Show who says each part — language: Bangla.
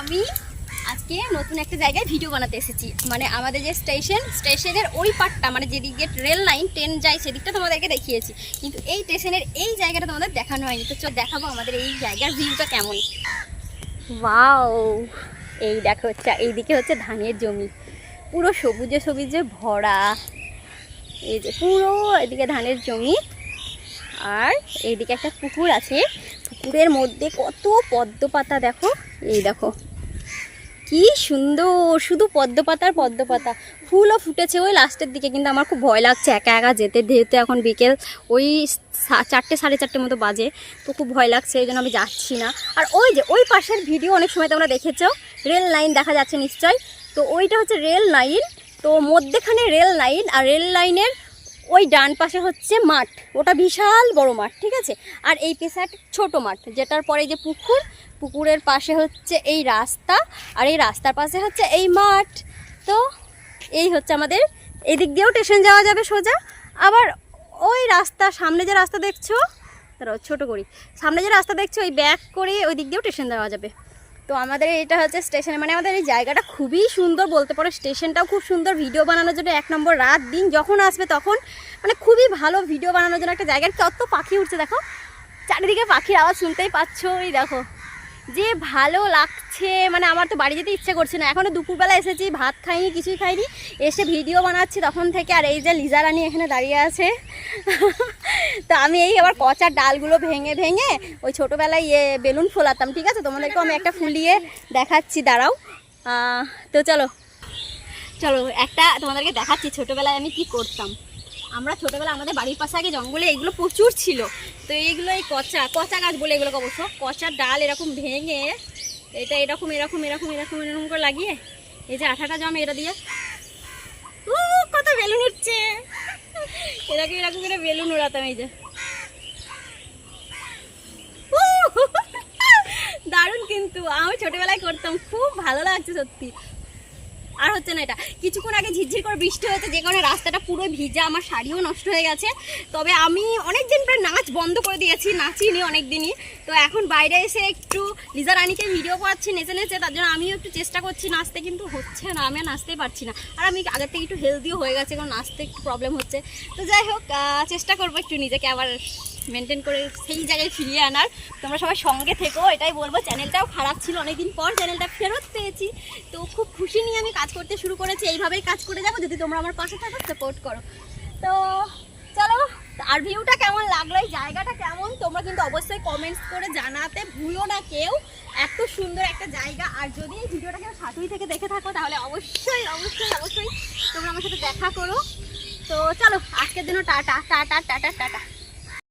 Speaker 1: আমি আজকে নতুন একটা জায়গায় ভিডিও বানাতে এসেছি। মানে আমাদের যে স্টেশন স্টেশনের ওই পার্টটা মানে যেদিক রেল লাইন ট্রেন যায়, সেদিকটা তোমাদেরকে দেখিয়েছি। কিন্তু এই স্টেশনের এই জায়গাটা তোমাদের দেখানো হয়নি। তো চল দেখাবো আমাদের এই জায়গার ভিউটা কেমন। ওয়াও এই দেখো হচ্ছে এইদিকে হচ্ছে ধানের জমি। পুরো সবুজে সবুজে ভরা। এই যে পুরো এদিকে ধানের জমি। আর এইদিকে একটা পুকুর আছে। পুকুরের মধ্যে কত পদ্ম পাতা দেখো? এই দেখো। কি সুন্দর! শুধু পদ্ম পাতা আর পদ্ম পাতা ফুলও ফুটেছে ওই লাস্টের দিকে, কিন্তু আমার খুব ভয় লাগছে একা একা যেতে। যেহেতু এখন বিকেল, ওই চারটে, সাড়ে চারটে মতো বাজে, তো খুব ভয় লাগছে, এই জন্য আমি যাচ্ছি না। আর ওই যে, ওই পাশের ভিডিও অনেক সময় তোমরা দেখেছ, রেল লাইন দেখা যাচ্ছে নিশ্চয় তো ওইটা হচ্ছে রেল লাইন। তো মধ্যেখানে রেল লাইন, আর রেল লাইনের ওই ডান পাশে হচ্ছে মাঠ। ওটা বিশাল বড় মাঠ, ঠিক আছে? আর এই পেশে একটা ছোটো মাঠ, যেটার পরে যে পুকুর, পুকুরের পাশে হচ্ছে এই রাস্তা, আর এই রাস্তার পাশে হচ্ছে এই মাঠ। তো এই হচ্ছে আমাদের এই দিক দিয়েও স্টেশন যাওয়া যাবে সোজা। আবার ওই রাস্তা, সামনে যে রাস্তা দেখছ ছোটো করি। সামনে যে রাস্তা দেখছ, ওই ব্যাক করে ওই দিক দিয়েও স্টেশন যাওয়া যাবে। তো আমাদের এটা হচ্ছে স্টেশন মানে আমাদের এই জায়গাটা খুবই সুন্দর বলতে পারো। স্টেশনটাও খুব সুন্দর ভিডিও বানানোর জন্য এক নম্বর রাত, দিন যখন আসবে তখন মানে খুবই ভালো ভিডিও বানানোর জন্য একটা জায়গার কত পাখি উঠছে দেখো, চারিদিকে পাখির আওয়াজ শুনতেই পাচ্ছ, এই দেখো। যে ভালো লাগছে মানে আমার তো বাড়ি যেতে ইচ্ছে করছে না। এখনও দুপুরবেলা এসেছি, ভাত খাইনি, কিছুই খাইনি। এসে ভিডিও বানাচ্ছি তখন থেকে, আর এই যে লিজা রানী এখানে দাঁড়িয়ে আছে। তো আমি এই আবার পচার ডালগুলো ভেঙে ভেঙে ওই ছোটোবেলায় ইয়ে বেলুন ফোলাতাম, ঠিক আছে? তোমাদেরকেও আমি একটা ফুলিয়ে দেখাচ্ছি, দাঁড়াও। তো চলো। চলো, একটা তোমাদেরকে দেখাচ্ছি ছোটোবেলায় আমি কি করতাম। আমরা ছোটোবেলায় আমাদের বাড়ির পাশে আগে জঙ্গলে এগুলো প্রচুর ছিল। তো এইগুলো এই কচা কচা গাছ বলে এগুলোকে অবশ্য। কচার ডাল এরকম ভেঙে এটা এরকম এরকম এরকম এরকম এরকম করে লাগিয়ে এই যে আঠাটা জমে এটা দিয়ে। উ, কত বেলুন উঠছে। এরকম এরকম করে বেলুন উড়াতাম এই যে। দারুণ কিন্তু আমি ছোটবেলায় করতাম খুব ভালো লাগছে সত্যি। আর হচ্ছে না এটা। কিছুক্ষণ আগে ঝিরঝির করে বৃষ্টি হয়েছে, যে কারণে রাস্তাটা পুরো ভিজা, আমার শাড়িও নষ্ট হয়ে গেছে। তবে আমি অনেক দিন প্রায় নাচ বন্ধ করে দিয়েছি, নাচিনি অনেক দিনই তো এখন বাইরে এসে একটু লিজা রানীকে ভিডিও করাচ্ছি নেচে নেচে, তার জন্য আমিও একটু চেষ্টা করছি নাচতে, কিন্তু হচ্ছে না, আমি নাচতেই পারছি না। আর আমি আগের থেকে একটু হেলদিও হয়ে গেছে, কারণ নাচতে একটু প্রবলেম হচ্ছে। তো যাই হোক চেষ্টা করব একটু নিজেকে আবার মেনটেন করে সেই জায়গায় ফিরিয়ে আনার। তোমরা সবাই সঙ্গে থেকো, এটাই বলব। চ্যানেলটাও খারাপ ছিল, অনেকদিন পর চ্যানেলটা ফেরত পেয়েছি। তো খুব খুশি নিয়ে আমি কাজ করতে শুরু করেছি। এইভাবেই কাজ করে যাব। যদি তোমরা আমার পাশে থাকো সাপোর্ট করো। তো চলো, আর ভিউটা কেমন লাগল? এই জায়গাটা কেমন? তোমরা কিন্তু অবশ্যই কমেন্টস করে জানাতে ভুলো না কেউ। এত সুন্দর একটা জায়গা। আর যদি এই ভিডিওটা কেউ সাথেই থেকে দেখে থাকো, তাহলে অবশ্যই অবশ্যই অবশ্যই তোমরা আমার সাথে দেখা করো। তো চলো, আজকের জন্য টাটা। Tata tata tata.